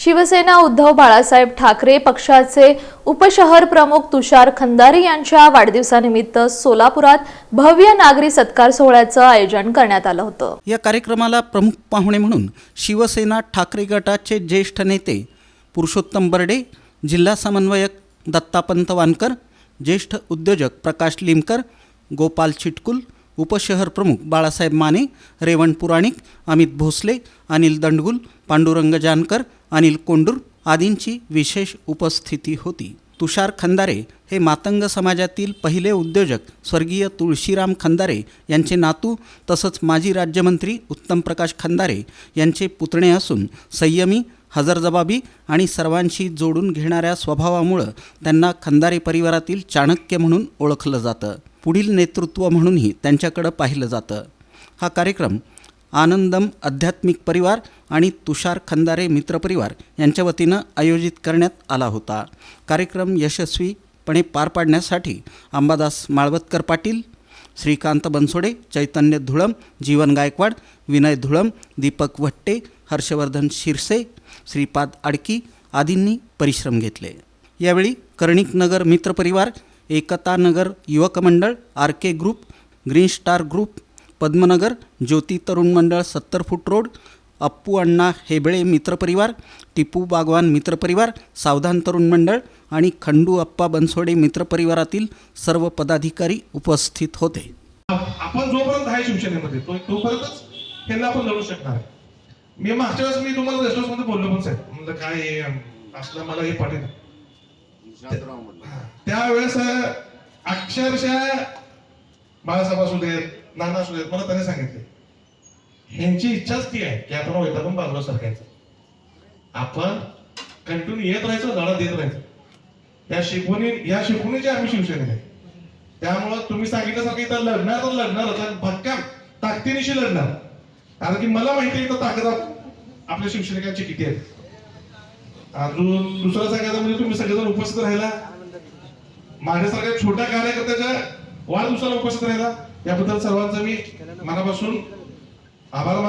शिवसेना उद्धव बाळासाहेब ठाकरे पक्षाचे उपशहर प्रमुख तुषार खंदारे यांच्या वाढदिवसानिमित्त सोलापुरात भव्य नागरी सत्कार सोहळ्याचं आयोजन करण्यात आलं होतं. या कार्यक्रमाला प्रमुख पाहुणे म्हणून शिवसेना ठाकरे गटाचे ज्येष्ठ नेते पुरुषोत्तम बर्डे जिल्हा समन्वयक दत्तापंत वानकर ज्येष्ठ उद्योजक प्रकाश लिमकर गोपाल चिटकुल उपशहर प्रमुख बाळासाहेब माने रेवण पुराणिक अमित भोसले अनिल दंडगुल पांडुरंग जानकर अनिल कोंडूर आदींची विशेष उपस्थिती होती. तुषार खंदारे हे मातंग समाजातील पहिले उद्योजक स्वर्गीय तुळशीराम खंदारे यांचे नातू तसंच माजी राज्यमंत्री उत्तम प्रकाश खंदारे यांचे पुतणे असून संयमी हजरजबाबी आणि सर्वांशी जोडून घेणाऱ्या स्वभावामुळं त्यांना खंदारे परिवारातील चाणक्य म्हणून ओळखलं जातं. पुढील नेतृत्व म्हणूनही त्यांच्याकडं पाहिलं जातं. हा कार्यक्रम आनंदम आध्यात्मिक परिवार आणि तुषार खंदारे मित्रपरिवार यांच्या वतीनं आयोजित करण्यात आला होता. कार्यक्रम यशस्वीपणे पार पाडण्यासाठी अंबादास माळवतकर पाटील श्रीकांत बनसोडे चैतन्य धुळम जीवन गायकवाड विनय धुळम दीपक वट्टे हर्षवर्धन शिरसे श्रीपाद आडकी आदींनी परिश्रम घेतले. यावेळी कर्णिकनगर मित्रपरिवार Ekta Nagar Yuvak Mandal R K group Green Star group Padmanagar Jyoti Tarun Mandal सत्तर फूट रोड अप्पू अण्णा हेबळे मित्रपरिवार टिपू बागवान मित्रपरिवार सावधान तरुण मंडळ आणि खंडू अप्पा बनसोडे मित्रपरिवारातील सर्व पदाधिकारी उपस्थित होते. आपण जोपर्यंत आहे शिवसेनेमध्ये तो तोपर्यंतच त्यांना आपण लढू शकणार मी मागच्या वेळेस मी तुम्हाला रेस्टमध्ये बोललो पण साहेब. म्हणलं काय असलं मला हे पाठवलं त्यावेळेस अक्षरशः बाळासाहेब असू देत नाना असू देत मला त्याने सांगितले. ह्यांची इच्छाच ती आहे की आपण वैतागून बाजूला सरकायचं. आपण कंटिन्यू येत राहायचं लढा देत राहायचं. या शिकवणी या शिकवणीचे आम्ही शिवसेनेत आहे. त्यामुळं तुम्ही सांगितल्यासारखं इथं लढणार तर लढणार तर भक्कम ताकदीनिशी लढणार. कारण की मला माहिती आहे इथं ताकद आपल्या शिवसैनिकांची किती आहे अजून दुसरं सांगायचं म्हणजे तुम्ही सगळेजण उपस्थित राहिला. माझ्यासारख्या छोट्या कार्यकर्त्याच्या वाढदिवसाला उपस्थित राहिला. याबद्दल सर्वांचा मी मनापासून आभार मान